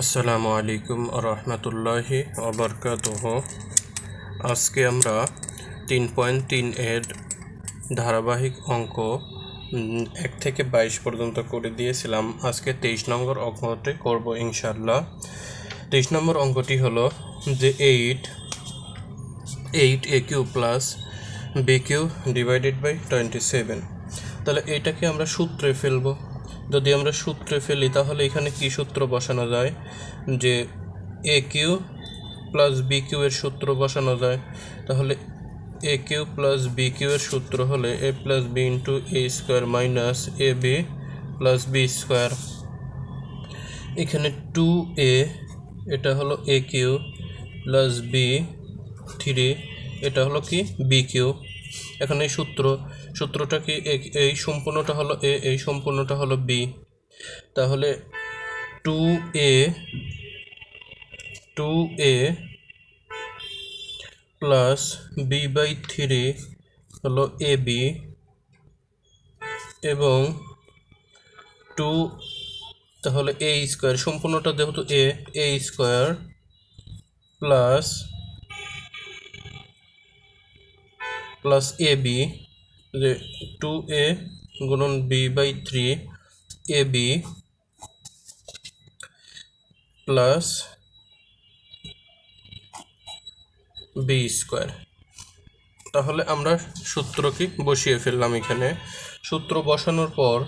আসসালামু আলাইকুম রহমতুল্লাহি অবরকাতুহ আজকে আমরা তিন পয়েন্ট তিন এর ধারাবাহিক অঙ্ক এক থেকে বাইশ পর্যন্ত করে দিয়েছিলাম। আজকে তেইশ নম্বর অঙ্কটি করব ইনশাল্লাহ তেইশ নম্বর অঙ্কটি হলো যে eight eight A cube plus B cube divided by twenty seven তাহলে এইটাকে আমরা সূত্রে ফেলব। যদি আমরা সূত্রে ফেলি, তাহলে এখানে কি সূত্র বসানো যায়? যে A cube plus B cube এর সূত্র বসানো যায়। তাহলে A cube plus B cube এর সূত্র হলে A plus B into A square minus A B plus B square এখানে টু এ এটা হলো A cube plus B three এটা হলো কি? বি কিউ এখন এই সূত্র সূত্রটা কি এই সম্পূর্ণটা হলো এ, এই সম্পূর্ণটা হলো বি। তাহলে two A two A plus B by three হলো এ বি এবং টু তাহলে এ স্কোয়ার সম্পূর্ণটা যেহেতু A A square plus plus A B যে টু এ গুণন B by three A B plus B square তাহলে আমরা সূত্র কি বসিয়ে ফেললাম এখানে। সূত্র বসানোর পর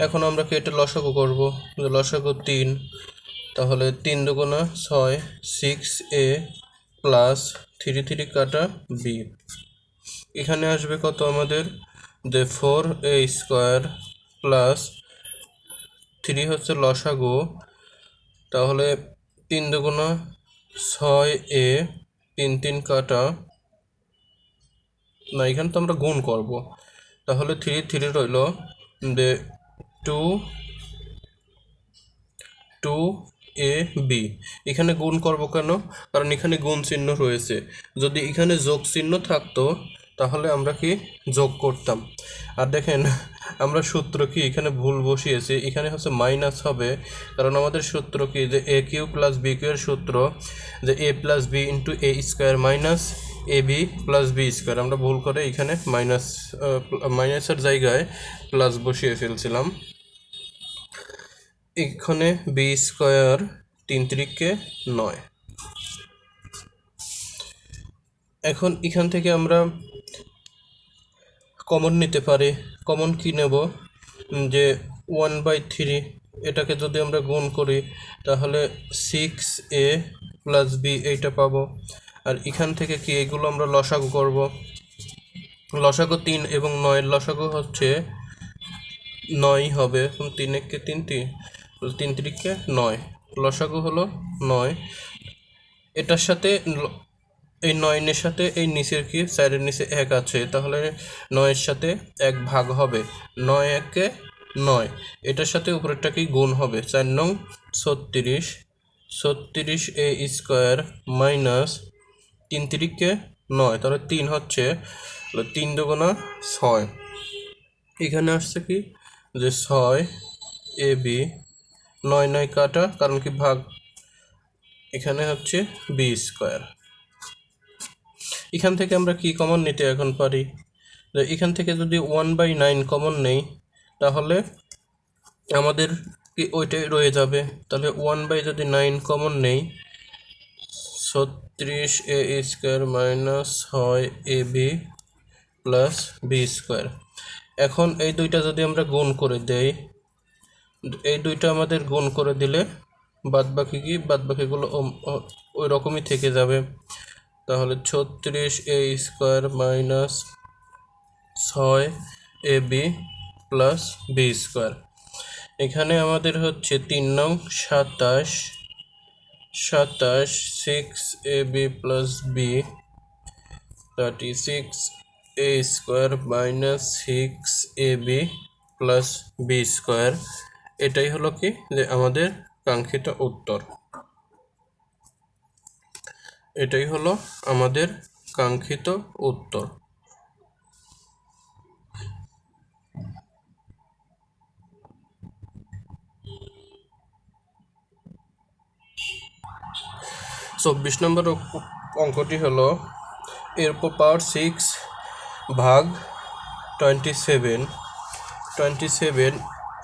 এখন আমরা কি এটা লসাগু করব? লসাগু তিন, তাহলে তিন দুগুণা ছয় six A plus three three কাটা বি এখানে আসবে কত আমাদের? যে four A square plus three হচ্ছে লসাগু। তাহলে তিন দুগুণা ছয় এ তিন তিন কাটা। না, এখানে তো আমরা গুণ করব। তাহলে থ্রি থ্রি রইল। যে টু টু এ বি এখানে গুণ করব কেন? কারণ এখানে গুণ চিহ্ন রয়েছে। যদি এখানে যোগ চিহ্ন থাকতো তাহলে আমরা কি যোগ করতাম? আর দেখেন, আমরা সূত্র কি এখানে ভুল বসিয়েছি, এখানে হচ্ছে মাইনাস হবে, কারণ আমাদের সূত্র কি যে A cube plus B cube এর সূত্র, যে A plus B into A square minus A B plus B square আমরা ভুল করে এখানে মাইনাস মাইনাসের জায়গায় প্লাস বসিয়ে ফেলছিলাম। এখানে বি স্কোয়ার তিন তিরিককে নয়। এখন এখান থেকে আমরা কমন নিতে পারি কমন কি নেব? যে ওয়ান বাই থ্রি এটাকে যদি আমরা গুণ করি, তাহলে সিক্স এ প্লাস বি এইটা পাবো। আর এখান থেকে কি এগুলো আমরা লসাগু করব? লসাগু তিন এবং নয়ের লসাগু হচ্ছে নয় হবে। তিন একে তিনটি তিন তিরিকে নয়। লসাগু হলো নয়। এটার সাথে এই নয়নের সাথে এই নিচের কি? সাইডের নিচে এক আছে। তাহলে নয়ের সাথে এক ভাগ হবে। নয় একে নয়। এটার সাথে উপরেরটা কি? গুণ হবে। চার নং ছত্রিশ। ছত্রিশ এ স্কোয়ার মাইনাস তিন তিরিকে নয়। তাহলে তিন হচ্ছে তিন দুগুণা ছয়। এখানে আসছে কি? যে ছয় এ বি। নয় নয় কাটা, কারণ কি ভাগ? এখানে হচ্ছে বি স্কোয়ার। এখান থেকে আমরা কি কমন নিতে এখন পারি? এখান থেকে যদি ওয়ান বাই নাইন কমন নেই, তাহলে আমাদের কি ওইটাই রয়ে যাবে? তাহলে ওয়ান বাই যদি নাইন কমন নেই, ছত্রিশ এ স্কোয়ার মাইনাস ছয় A B plus B square এখন এই দুইটা যদি আমরা গুণ করে দেই, এই দুইটা আমাদের গুণ করে দিলে বাদ বাকি কি বাদ বাকিগুলো ওই রকমই থেকে যাবে। তাহলে ছত্রিশ এ স্কোয়ার মাইনাস ছয় A B plus B square. এখানে আমাদের হচ্ছে তিন নং সাতাশ সাতাশ six A B plus B thirty six A square minus six A B plus B square. এটাই হলো কি? যে আমাদের কাঙ্ক্ষিত উত্তর। এটাই হলো আমাদের কাঙ্ক্ষিত উত্তর। চব্বিশ নম্বর অঙ্কটি হলো এর উপর পাওয়ার সিক্স ভাগ টোয়েন্টি সেভেন। টোয়েন্টি সেভেন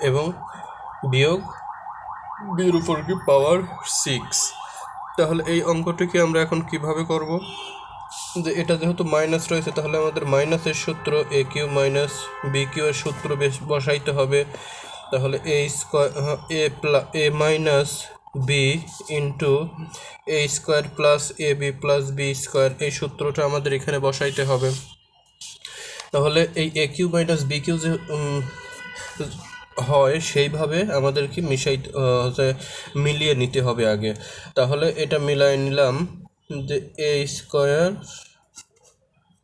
এবং বিয়োগ বিয়ের উপর কি? Power six. তাহলে এই অঙ্কটিকে আমরা এখন কীভাবে করব? যে এটা যেহেতু মাইনাস রয়েছে, তাহলে আমাদের মাইনাসের সূত্র A cube minus B cube এর সূত্র বেশ বসাইতে হবে। তাহলে A square A plus A minus B into A square plus A B plus B square এই সূত্রটা আমাদের এখানে বসাইতে হবে। তাহলে এই A cube minus B cube যে হয় সেইভাবে আমাদেরকে মিশাই হচ্ছে মিলিয়ে নিতে হবে আগে। তাহলে এটা মিলাই নিলাম যে এ স্কোয়ার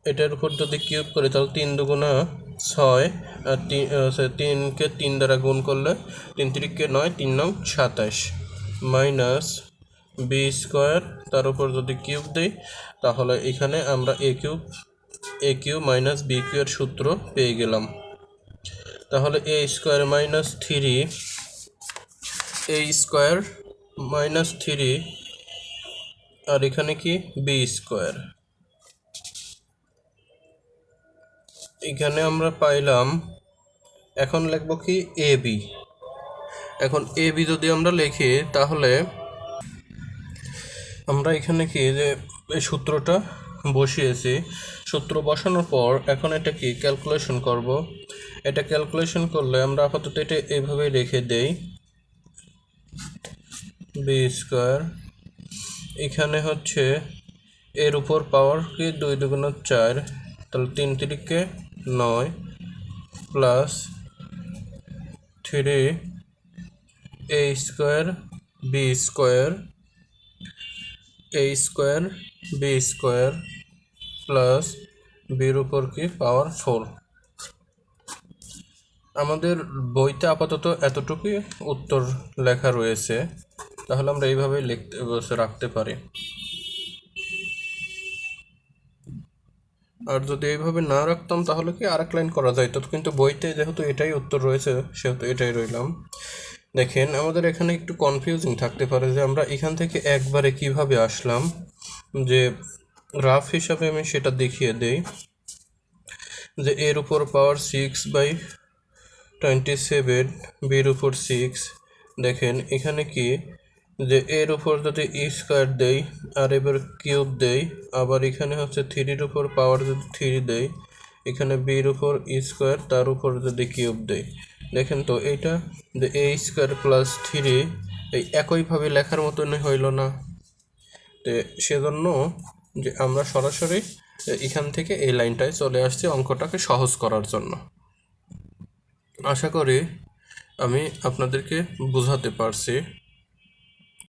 এটার উপর যদি কিউব করি, তাহলে তিন দুগুণা ছয় আর তিনকে তিন দ্বারা গুণ করলে তিন তিরিককে নয়, তিন নং সাতাশ মাইনাস বি স্কোয়ার তার উপর যদি কিউব দিই, তাহলে এখানে আমরা A cube A cube minus B cube এর সূত্র পেয়ে গেলাম। তাহলে A square minus three A square minus three আর এখানে কি? বি স্কোয়ার এখানে আমরা পাইলাম, এখন লিখব কি? এ বি এখন এ বি যদি আমরা লিখি, তাহলে আমরা এখানে কি? যে এই সূত্রটা বসিয়েছি। সূত্র বসানোর পর এখন এটা কি? ক্যালকুলেশন করব। এটা ক্যালকুলেশন করলে আমরা আপাতত এটা এইভাবেই রেখে দেই। বি স্কোয়ার এখানে হচ্ছে এর উপর পাওয়ার কি? দুই দুগুণ চার। তাহলে তিন তিরিকে নয় plus three A square B square A square B square plus বির উপর কি? পাওয়ার ফোর আমাদের বইতে আপাতত এতটুকুই উত্তর লেখা রয়েছে। তাহলে আমরা এইভাবেই লিখতে, রাখতে পারি। আর যদি এইভাবে না রাখতাম তাহলে কি আরেক লাইন করা যাইতো কিন্তু বইতে যেহেতু এটাই উত্তর রয়েছে, সেহেতু এটাই রইলাম। দেখেন, আমাদের এখানে একটু কনফিউজিং থাকতে পারে যে আমরা এখান থেকে একবারে কীভাবে আসলাম, যে রাফ হিসাবে আমি সেটা দেখিয়ে দেই। যে এর উপর power six by twenty seven, বির উপর সিক্স দেখেন, এখানে কি? যে এর উপর যদি ই স্কোয়ার দেই, আর এবার কিউব দেই, আবার এখানে হচ্ছে থ্রির উপর পাওয়ার যদি থ্রি দেই, এখানে বির উপর ই স্কোয়ার তার উপর যদি কিউব দেই। দেখেন তো, এইটা যে এ স্কোয়ার প্লাস থ্রি এই একইভাবে লেখার মতনই হইল না। তো সেজন্য যে আমরা সরাসরি এখান থেকে এই লাইনটায় চলে আসছি অঙ্কটাকে সহজ করার জন্য। আশা করি আমি আপনাদেরকে বোঝাতে পারছি।